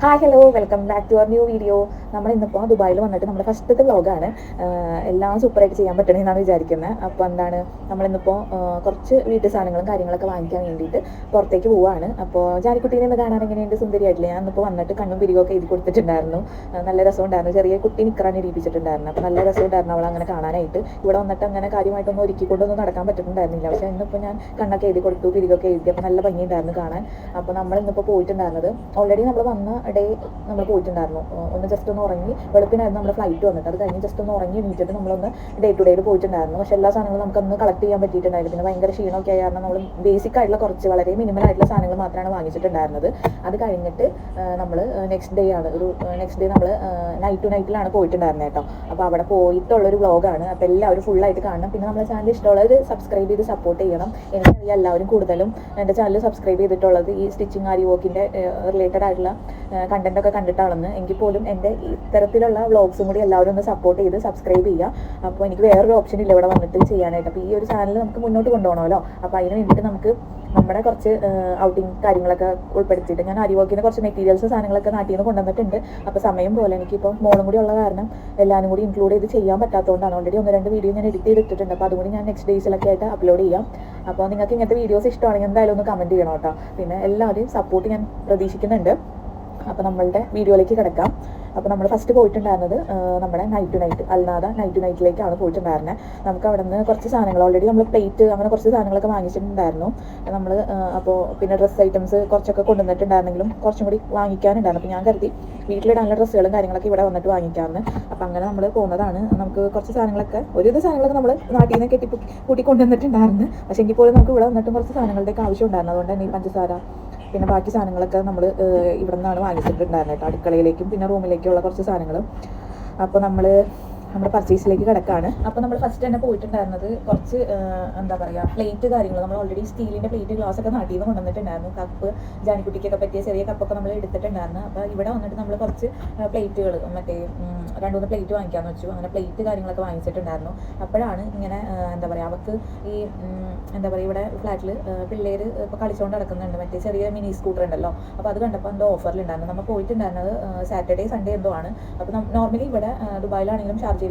Hi hello welcome back to our new video നമ്മൾ ഇന്നിപ്പോൾ ദുബായിൽ വന്നിട്ട് നമ്മുടെ ഫസ്റ്റത്തെ വ്ളോഗാണ് എല്ലാം സൂപ്പറായിട്ട് ചെയ്യാൻ പറ്റണമെന്നാണ് വിചാരിക്കുന്നത് അപ്പോൾ എന്താണ് നമ്മളിന്നിപ്പോൾ കുറച്ച് വീട്ടു സാധനങ്ങളും കാര്യങ്ങളൊക്കെ വാങ്ങിക്കാൻ വേണ്ടിയിട്ട് പുറത്തേക്ക് പോവുകയാണ് അപ്പോൾ ജാനിക്കുട്ടീനെ ഒന്ന് കാണാൻ എങ്ങനെയുണ്ട് സുന്ദരിയായിട്ടില്ല? ഞാൻ ഇന്നിപ്പോൾ വന്നിട്ട് കണ്ണും പിരികൊക്കെ എഴുതി കൊടുത്തിട്ടുണ്ടായിരുന്നു. നല്ല രസമുണ്ടായിരുന്നു. ചെറിയ കുട്ടി നിൽക്കാൻ ഇരിപ്പിച്ചിട്ടുണ്ടായിരുന്നു അപ്പോൾ നല്ല രസമുണ്ടായിരുന്നു അവൾ അങ്ങനെ കാണാനായിട്ട്. ഇവിടെ വന്നിട്ട് അങ്ങനെ കാര്യമായിട്ടൊന്നും ഒരുക്കിക്കൊണ്ടൊന്നും നടക്കാൻ പറ്റുന്നുണ്ടായിരുന്നില്ല പക്ഷേ ഇന്നിപ്പോൾ ഞാൻ കണ്ണൊക്കെ എഴുതി കൊടുത്തു പിരികൊക്കെ എഴുതി. അപ്പോൾ നല്ല ഭംഗിയുണ്ടായിരുന്നു കാണാൻ. അപ്പോൾ നമ്മൾ ഇന്നിപ്പോൾ പോയിട്ടുണ്ടായിരുന്നത് ഓൾറെഡി നമ്മൾ വന്ന ഡേ നമ്മൾ പോയിട്ടുണ്ടായിരുന്നു. ഒന്ന് ജസ്റ്റ് ഒന്ന് ഉറങ്ങി വെളുപ്പിനായിരുന്നു നമ്മുടെ ഫ്ലൈറ്റ് വന്നിട്ട് അത് കഴിഞ്ഞ് ജസ്റ്റ് ഒന്ന് ഉറങ്ങി എണീറ്റിട്ട് നമ്മളൊന്ന് ഡേ ടു ഡേയിൽ പോയിട്ടുണ്ടായിരുന്നു. പക്ഷേ എല്ലാ സാധനങ്ങളും നമുക്കൊന്ന് കളക്ട് ചെയ്യാൻ പറ്റിയിട്ടുണ്ടായിരുന്നു പിന്നെ ഭയങ്കര ക്ഷീണമൊക്കെ ആയ നമ്മൾ ബേസിക് ആയിട്ടുള്ള കുറച്ച് വളരെ മിനിമൽ ആയിട്ടുള്ള സാധനങ്ങൾ മാത്രമാണ് വാങ്ങിച്ചിട്ടുണ്ടായിരുന്നത്. അത് കഴിഞ്ഞിട്ട് നമ്മൾ നെക്സ്റ്റ് ഡേ ആണ്. ഒരു നെക്സ്റ്റ് ഡേ നമ്മൾ നൈറ്റ് ടു നൈറ്റിലാണ് പോയിട്ടുണ്ടായിരുന്നത് കേട്ടോ. അപ്പോൾ അവിടെ പോയിട്ടുള്ളൊരു വ്ളോഗാണ് അപ്പോൾ എല്ലാവരും ഫുള്ളായിട്ട് കാണണം. പിന്നെ നമ്മുടെ ചാനൽ ഇഷ്ടമുള്ളവർ സബ്സ്ക്രൈബ് ചെയ്ത് സപ്പോർട്ട് ചെയ്യണം. എനിക്കറിയാം എല്ലാവരും കൂടുതലും എന്റെ ചാനൽ സബ്സ്ക്രൈബ് ചെയ്തിട്ടുള്ളത് ഈ സ്റ്റിച്ചിങ് ആരി വർക്കിന്റെ റിലേറ്റഡ് ആയിട്ടുള്ള കണ്ടന്റ് ഒക്കെ കണ്ടിട്ടാണെന്ന് എങ്കിൽ പോലും എന്റെ ഇത്തരത്തിലുള്ള വ്ളോഗ്സും കൂടി എല്ലാവരും ഒന്ന് സപ്പോർട്ട് ചെയ്ത് സബ്സ്ക്രൈബ് ചെയ്യുക. അപ്പോൾ എനിക്ക് വേറൊരു ഓപ്ഷൻ ഇല്ല ഇവിടെ വന്നിട്ട് ചെയ്യാനായിട്ട്. അപ്പോൾ ഈ ഒരു ചാനൽ നമുക്ക് മുന്നോട്ട് കൊണ്ടുപോകണമല്ലോ. അപ്പോൾ അതിന് വേണ്ടിയിട്ട് നമുക്ക് നമ്മുടെ കുറച്ച് ഔട്ടിങ് കാര്യങ്ങളൊക്കെ ഉൾപ്പെടുത്തിയിട്ട് ഞാൻ അരിവോക്കിന് കുറച്ച് മെറ്റീരിയൽസ് സാധനങ്ങളൊക്കെ നാട്ടിൽ നിന്ന് കൊണ്ടുവന്നിട്ടുണ്ട്. അപ്പോൾ സമയം പോലെ എനിക്കിപ്പോൾ മോളും കൂടി ഉള്ള കാരണം എല്ലാവരും കൂടി ഇൻക്ലൂഡ് ചെയ്ത് ചെയ്യാൻ പറ്റാത്തതുകൊണ്ടാണ്. ഓൾറെഡി ഒന്ന് രണ്ട് വീഡിയോ ഞാൻ എഡിറ്റ് ചെയ്തിട്ടുണ്ട് അപ്പോൾ അതുകൊണ്ട് ഞാൻ നെക്സ്റ്റ് ഡേയ്സിലൊക്കെ ആയിട്ട് അപ്ലോഡ് ചെയ്യാം. അപ്പോൾ നിങ്ങൾക്ക് ഇങ്ങനത്തെ വീഡിയോസ് ഇഷ്ടമാണെങ്കിൽ എന്തായാലും ഒന്ന് കമന്റ് ചെയ്യണം കേട്ടോ. പിന്നെ എല്ലാവരെയും സപ്പോർട്ട് ഞാൻ പ്രതീക്ഷിക്കുന്നുണ്ട്. അപ്പോൾ നമ്മളുടെ വീഡിയോയിലേക്ക് കിടക്കാം. അപ്പോൾ നമ്മൾ ഫസ്റ്റ് പോയിട്ടുണ്ടായിരുന്നത് നമ്മുടെ നൈറ്റ് ടു നൈറ്റ് അല്ലാതെ നൈറ്റ് ടു നൈറ്റിലേക്കാണ് പോയിട്ടുണ്ടായിരുന്നത് നമുക്ക് അവിടെ നിന്ന് കുറച്ച് സാധനങ്ങൾ ഓൾറെഡി നമ്മൾ പ്ലേറ്റ് അങ്ങനെ കുറച്ച് സാധനങ്ങളൊക്കെ വാങ്ങിച്ചിട്ടുണ്ടായിരുന്നു. നമ്മൾ അപ്പോൾ പിന്നെ ഡ്രസ്സ് ഐറ്റംസ് കുറച്ചൊക്കെ കൊണ്ടുവന്നിട്ടുണ്ടായിരുന്നെങ്കിലും കുറച്ചും കൂടി വാങ്ങിക്കാനുണ്ടായിരുന്നു. അപ്പോൾ ഞാൻ കരുതി വീട്ടിലിടാനുള്ള ഡ്രസ്സുകളും കാര്യങ്ങളൊക്കെ ഇവിടെ വന്നിട്ട് വാങ്ങിക്കാമെന്ന് അപ്പോൾ അങ്ങനെ നമ്മൾ പോകുന്നതാണ് നമുക്ക് കുറച്ച് സാധനങ്ങളൊക്കെ ഒരുവിധ സാധനങ്ങളൊക്കെ നമ്മൾ നാട്ടിൽ നിന്ന് കെട്ടി കൂട്ടി കൊണ്ടുവന്നിട്ടുണ്ടായിരുന്നു പക്ഷേ എങ്കിൽ പോലും നമുക്ക് ഇവിടെ വന്നിട്ടും കുറച്ച് സാധനങ്ങളുടെയൊക്കെ ആവശ്യം ഉണ്ടായിരുന്നു. അതുകൊണ്ട് തന്നെ ഈ പഞ്ചസാര പിന്നെ ബാക്കി സാധനങ്ങളൊക്കെ നമ്മൾ ഇവിടെ നിന്നാണ് വാങ്ങിച്ചിട്ടുണ്ടായിരുന്നത് കേട്ടോ. അടുക്കളയിലേക്കും പിന്നെ റൂമിലേക്കുള്ള കുറച്ച് സാധനങ്ങളും. അപ്പോൾ നമ്മൾ നമ്മുടെ പർച്ചേസിലേക്ക് കിടക്കാണ്. അപ്പോൾ നമ്മൾ ഫസ്റ്റ് തന്നെ പോയിട്ടുണ്ടായിരുന്നത് കുറച്ച് എന്താ പറയുക പ്ലേറ്റ് കാര്യങ്ങൾ നമ്മൾ ഓൾറെഡി സ്റ്റീലിന്റെ പ്ലേറ്റ് ഗ്ലാസ് ഒക്കെ നാട്ടിൽ നിന്ന് കൊണ്ടുവന്നിട്ടുണ്ടായിരുന്നു. കപ്പ് ജാനിക്കുട്ടിക്കൊക്കെ പറ്റിയ ചെറിയ കപ്പൊക്കെ നമ്മൾ എടുത്തിട്ടുണ്ടായിരുന്നു. അപ്പോൾ ഇവിടെ വന്നിട്ട് നമ്മൾ കുറച്ച് പ്ലേറ്റുകൾ മറ്റേ രണ്ടു മൂന്ന് പ്ലേറ്റ് വാങ്ങിക്കാമെന്ന് വെച്ചു. അങ്ങനെ പ്ലേറ്റ് കാര്യങ്ങളൊക്കെ വാങ്ങിച്ചിട്ടുണ്ടായിരുന്നു. അപ്പോഴാണ് ഇങ്ങനെ എന്താ പറയുക അവർക്ക് ഈ എന്താ പറയുക ഇവിടെ ഫ്ലാറ്റിൽ പിള്ളേർ ഇപ്പോൾ കളിച്ചുകൊണ്ട് നടക്കുന്നുണ്ട്. മറ്റേ ചെറിയ മിനി സ്കൂട്ടർ ഉണ്ടല്ലോ. അപ്പോൾ അത് കണ്ടപ്പോൾ എന്തോ ഓഫറിലുണ്ടായിരുന്നു നമ്മൾ പോയിട്ടുണ്ടായിരുന്നത് സാറ്റർഡേ സൺഡേ എന്തോ ആണ്. അപ്പോൾ നോർമലി ഇവിടെ ദുബായിലാണെങ്കിലും ഷാർജയിലാണെങ്കിലും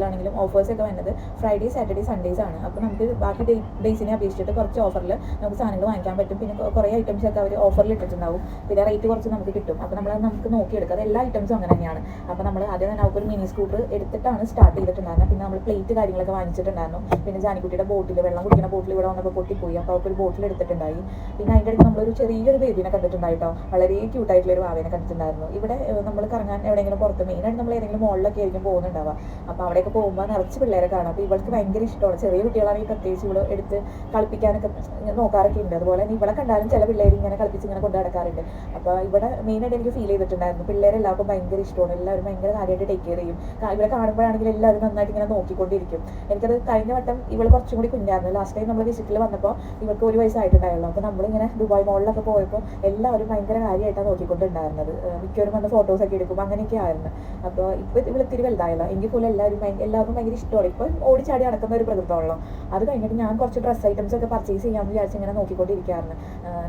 ഓഫേഴ്സ് ഒക്കെ വരുന്നത് ഫ്രൈഡേ സാറ്റർഡേ സൺഡേസ് ആണ്. അപ്പോൾ നമുക്ക് ബാക്കി ഡേയ്സിനെ അപേക്ഷിച്ചിട്ട് കുറച്ച് ഓഫറിൽ നമുക്ക് സാധനങ്ങൾ വാങ്ങിക്കാൻ പറ്റും. പിന്നെ കുറേ ഐറ്റംസ് ഒക്കെ അവർ ഓഫറിൽ ഇട്ടിട്ടുണ്ടാവും. പിന്നെ റേറ്റ് കുറച്ച് നമുക്ക് കിട്ടും. അപ്പോൾ നമ്മൾ നമുക്ക് നോക്കിയെടുക്കാം. അത് എല്ലാ ഐറ്റംസും അങ്ങനെ തന്നെയാണ്. അപ്പോൾ നമ്മൾ ആദ്യം തന്നെ അവർക്ക് ഒരു മിനി സ്കൂട്ടർ എടുത്തിട്ടാണ് സ്റ്റാർട്ട് ചെയ്തിട്ടുണ്ടായിരുന്നത്. പിന്നെ നമ്മൾ പ്ലേറ്റ് കാര്യങ്ങളൊക്കെ വാങ്ങിച്ചിട്ടുണ്ടായിരുന്നു. പിന്നെ ജാനിക്കുട്ടിയുടെ ബോട്ടിൽ വെള്ളം കുടിക്കുന്ന ബോട്ടിൽ ഇവിടെ വന്നപ്പോൾ പൊട്ടിപ്പോയി. അപ്പോൾ അവർക്ക് ഒരു ബോട്ടിൽ എടുത്തിട്ടുണ്ടായി. പിന്നെ അതിന്റെ അടുത്ത് നമ്മളൊരു ചെറിയൊരു ബേബിനെ കണ്ടിട്ടുണ്ടായി കേട്ടോ വളരെ ക്യൂട്ടായിട്ടുള്ള ഒരു വാവേനെ കണ്ടിട്ടുണ്ടായിരുന്നു. ഇവിടെ നമ്മൾ കറങ്ങാൻ എവിടെയെങ്കിലും പുറത്ത് മെയിനായിട്ട് നമ്മൾ ഏതെങ്കിലും മോളിലൊക്കെ ആയിരിക്കും പോകുന്നുണ്ടാവുക. അപ്പോൾ അവിടെയൊക്കെ പോകുമ്പോൾ നിറച്ച് പിള്ളേരെ കാണാം. അപ്പോൾ ഇവൾക്ക് ഭയങ്കര ഇഷ്ടമാണ്. ചെറിയ കുട്ടികളാണെങ്കിൽ പ്രത്യേകിച്ച് ഇവിടെ എടുത്ത് കളിപ്പിക്കാനൊക്കെ നോക്കാറൊക്കെ ഉണ്ട് അതുപോലെ തന്നെ ഇവിടെ കണ്ടാലും ചില പിള്ളേർ ഇങ്ങനെ കളിപ്പിച്ച് ഇങ്ങനെ കൊണ്ടു നടക്കാറുണ്ട്. അപ്പോൾ ഇവിടെ മെയിനായിട്ട് എനിക്ക് ഫീൽ ചെയ്തിട്ടുണ്ടായിരുന്നു. പിള്ളേരെല്ലാവർക്കും ഭയങ്കര ഇഷ്ടമാണ്. എല്ലാവരും ഭയങ്കര കാര്യമായിട്ട് ടേക്ക് കെയർ ചെയ്യും. ഇവിടെ കാണുമ്പോഴാണെങ്കിൽ എല്ലാവരും നന്നായിട്ട് ഇങ്ങനെ നോക്കിക്കൊണ്ടിരിക്കും. എനിക്കത് കഴിഞ്ഞ വട്ടം ഇവൾ കുറച്ചും കൂടി കുഞ്ഞായിരുന്നു. ലാസ്റ്റ് ടൈം നമ്മൾ വിസിറ്റിൽ വന്നപ്പോൾ ഇവൾക്ക് ഒരു വയസ്സായിട്ടുണ്ടായുള്ളൂ. അപ്പോൾ നമ്മളിങ്ങനെ ദുബായ് മോളിലൊക്കെ പോയപ്പോൾ എല്ലാവരും ഭയങ്കര കാര്യമായിട്ടാണ് നോക്കിക്കൊണ്ടുണ്ടായിരുന്നത്. മിക്കവരും വന്ന് ഫോട്ടോസൊക്കെ എടുക്കും അങ്ങനെയൊക്കെ ആയിരുന്നു അപ്പോൾ ഇപ്പോൾ ഇവൾ ഇത്തിരി വലുതായല്ലോ. എങ്കിൽ പോലും എല്ലാവരും എല്ലാവർക്കും ഭയങ്കര ഇഷ്ടമാണ്. ഇപ്പോൾ ഓടിച്ചാടി നടക്കുന്ന ഒരു പ്രകൃതമാണല്ലോ. അത് കഴിഞ്ഞിട്ട് ഞാൻ കുറച്ച് ഡ്രസ്സ് ഐറ്റംസ് ഒക്കെ പർച്ചേസ് ചെയ്യാമെന്ന് വിചാരിച്ച് ഇങ്ങനെ നോക്കിക്കൊണ്ടിരിക്കുകയായിരുന്നു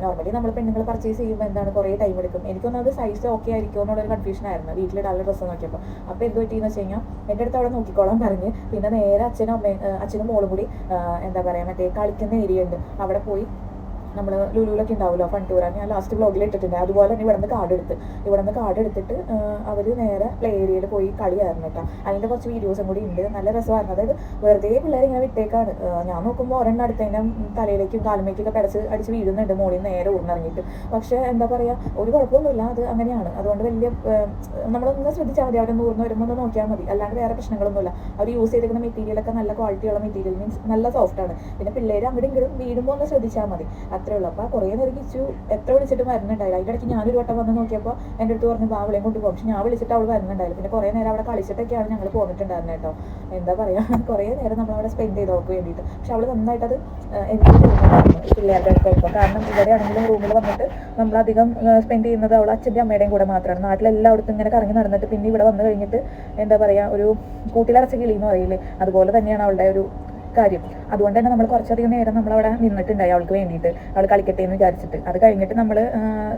നോർമലി നമ്മൾ പെണ്ണുങ്ങൾ പർച്ചേസ് ചെയ്യുമ്പോൾ എന്താണ് കുറേ ടൈം എടുക്കും. എനിക്കൊന്നും അത് സൈസ് ഓക്കെ ആയിരിക്കും എന്നുള്ളൊരു കൺഫ്യൂഷൻ ആയിരുന്നു. വീട്ടിലിടാനുള്ള ഡ്രസ്സ് നോക്കിയപ്പോൾ അപ്പോൾ എന്ത് പറ്റിയെന്ന് വെച്ച് കഴിഞ്ഞാൽ എന്റെ അടുത്ത് അവിടെ നോക്കിക്കോളാൻ പറഞ്ഞ് പിന്നെ നേരെ അച്ഛനും അമ്മയും അച്ഛനും മോളും കൂടി എന്താ പറയുക മറ്റേ കളിക്കുന്ന ഏരിയ ഉണ്ട്. അവിടെ പോയി നമ്മൾ ലുലുവിലൊക്കെ ഉണ്ടാവുമല്ലോ ഫണ്ട് ടൂർ ഞാൻ ലാസ്റ്റ് ബ്ലോഗിൽ ഇട്ടിട്ടുണ്ട്. അതുപോലെ തന്നെ ഇവിടെ നിന്ന് കാർഡ് എടുത്ത്. ഇവിടെ നിന്ന് കാർഡ് എടുത്തിട്ട് അവർ നേരെ പ്ലേ ഏരിയയിൽ പോയി കളിയായിരുന്നു കേട്ടോ. അതിന്റെ കുറച്ച് വീഡിയോസും കൂടി ഉണ്ട്. നല്ല രസമായിരുന്നു. അതായത് വെറുതെ പിള്ളേർ ഇങ്ങനെ വിട്ടേക്കാണ്. ഞാൻ നോക്കുമ്പോൾ ഒരെണ്ണം അടുത്തതിന്റെ തലയിലേക്കും കാലുമേക്കൊക്കെ പിടച്ച് അടിച്ച് വീഴുന്നുണ്ട്. നിന്ന് നേരെ ഊർന്നിറങ്ങിയിട്ട്. പക്ഷേ എന്താ പറയുക ഒരു കുഴപ്പമൊന്നുമില്ല. അത് അങ്ങനെയാണ്. അതുകൊണ്ട് വലിയ നമ്മളൊന്ന് ശ്രദ്ധിച്ചാൽ മതി. അവരൊന്ന് ഊർന്ന് വരുമ്പോൾ ഒന്ന് നോക്കിയാൽ മതി. അല്ലാണ്ട് വേറെ പ്രശ്നങ്ങളൊന്നുമില്ല. അവർ യൂസ് ചെയ്തിരിക്കുന്ന മെറ്റീരിയലൊക്കെ നല്ല ക്വാളിറ്റിയുള്ള മെറ്റീരിയൽ മീൻസ് നല്ല സോഫ്റ്റാണ് പിന്നെ പിള്ളേർ അങ്ങോട്ടും ഇങ്ങോട്ടും വീടുമ്പോൾ ഒന്ന് ശ്രദ്ധിച്ചാൽ മതി. അത്രേ ഉള്ളൂ അപ്പോൾ കുറേ നേരം കിച്ചു എത്ര വിളിച്ചിട്ട് വരുന്നുണ്ടായില്ല. അതിന്റെ ഇടയ്ക്ക് ഞാനൊരു വട്ടം വന്ന് നോക്കിയപ്പോൾ എന്റെ അടുത്ത് പറഞ്ഞു ബാവളെയും കൊണ്ട് പോകും പക്ഷെ ഞാൻ വിളിച്ചിട്ട് അവൾ വരുന്നുണ്ടായില്ല. പിന്നെ കുറേ നേരം അവിടെ കളിച്ചിട്ടൊക്കെയാണ് ഞങ്ങൾ പോന്നിട്ടുണ്ടായിരുന്നത് കേട്ടോ. എന്താ പറയുക കുറേ നേരം നമ്മൾ അവിടെ സ്പെൻഡ് ചെയ്ത് നോക്കുക വേണ്ടിയിട്ട്. പക്ഷെ അവൾ നന്നായിട്ട് അത് എൻജോയ് ചെയ്യുന്നുണ്ടായിരുന്നു പിള്ളേരുടെ അടുത്തൊക്കെ കാരണം ഇവിടെയാണെങ്കിലും റൂമിൽ വന്നിട്ട് നമ്മൾ അധികം സ്പെൻഡ് ചെയ്യുന്നത് അവൾ അച്ഛന്റെ അമ്മയുടെയും കൂടെ മാത്രമാണ് നാട്ടിലെല്ലായിടത്തും ഇങ്ങനെ കറങ്ങി നടന്നിട്ട് പിന്നെ ഇവിടെ വന്നു കഴിഞ്ഞിട്ട് എന്താ പറയുക ഒരു കൂട്ടിലറച്ച കിളി എന്ന് പറയില്ലേ? അതുപോലെ തന്നെയാണ് അവളുടെ ഒരു കാര്യം. അതുകൊണ്ട് തന്നെ നമ്മൾ കുറച്ചധികം നേരം നമ്മൾ അവിടെ നിന്നിട്ടുണ്ടായി അവൾക്ക് വേണ്ടിയിട്ട്. അവൾ കളിക്കട്ടെ എന്ന് വിചാരിച്ചിട്ട്. അത് കഴിഞ്ഞിട്ട് നമ്മൾ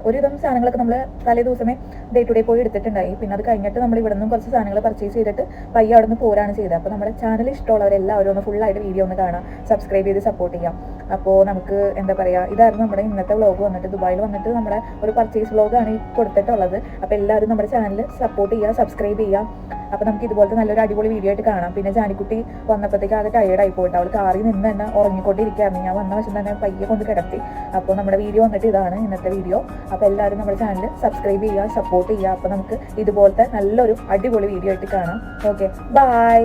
ഒരുവിധം സാധനങ്ങളൊക്കെ നമ്മൾ തലേ ദിവസമേ ഡേ ടു ഡേ പോയി എടുത്തിട്ടുണ്ടായി. പിന്നെ അത് കഴിഞ്ഞിട്ട് നമ്മൾ ഇവിടെ നിന്നും കുറച്ച് സാധനങ്ങൾ പർച്ചേസ് ചെയ്തിട്ട് പയ്യെ അവിടെ നിന്ന് പോരാണ് ചെയ്തത്. അപ്പോൾ നമ്മുടെ ചാനൽ ഇഷ്ടമുള്ളവരെല്ലാവരും ഒന്ന് ഫുള്ളായിട്ട് വീഡിയോ ഒന്ന് കാണാം. സബ്സ്ക്രൈബ് ചെയ്ത് സപ്പോർട്ട് ചെയ്യാം. അപ്പോൾ നമുക്ക് എന്താ പറയുക ഇതായിരുന്നു നമ്മുടെ ഇന്നത്തെ വ്ളോഗ് വന്നിട്ട്. ദുബായിൽ വന്നിട്ട് നമ്മുടെ ഒരു പർച്ചേസ് വ്ളോഗാണ് ഈ കൊടുത്തിട്ടുള്ളത്. അപ്പോൾ എല്ലാവരും നമ്മുടെ ചാനൽ സപ്പോർട്ട് ചെയ്യുക സബ്സ്ക്രൈബ് ചെയ്യുക അപ്പോൾ നമുക്ക് ഇതുപോലത്തെ നല്ലൊരു അടിപൊളി വീഡിയോ ആയിട്ട് കാണാം. പിന്നെ ജാനിക്കുട്ടി വന്നപ്പോഴത്തേക്ക് ടയേർഡ് ആയി പോയിട്ട്. അവൾ കാറിൽ നിന്ന് തന്നെ ഉറങ്ങിക്കൊണ്ടിരിക്കുകയായിരുന്നു. ഞാൻ വന്ന വശം തന്നെ പയ്യെ കൊണ്ട് കിടത്തി. അപ്പോൾ നമ്മുടെ വീഡിയോ വന്നിട്ട് ഇതാണ് ഇന്നത്തെ വീഡിയോ അപ്പോൾ എല്ലാവരും നമ്മുടെ ചാനൽ സബ്സ്ക്രൈബ് ചെയ്യുക സപ്പോർട്ട് ചെയ്യുക. അപ്പോൾ നമുക്ക് ഇതുപോലത്തെ നല്ലൊരു അടിപൊളി വീഡിയോ ആയിട്ട് കാണാം. Okay bye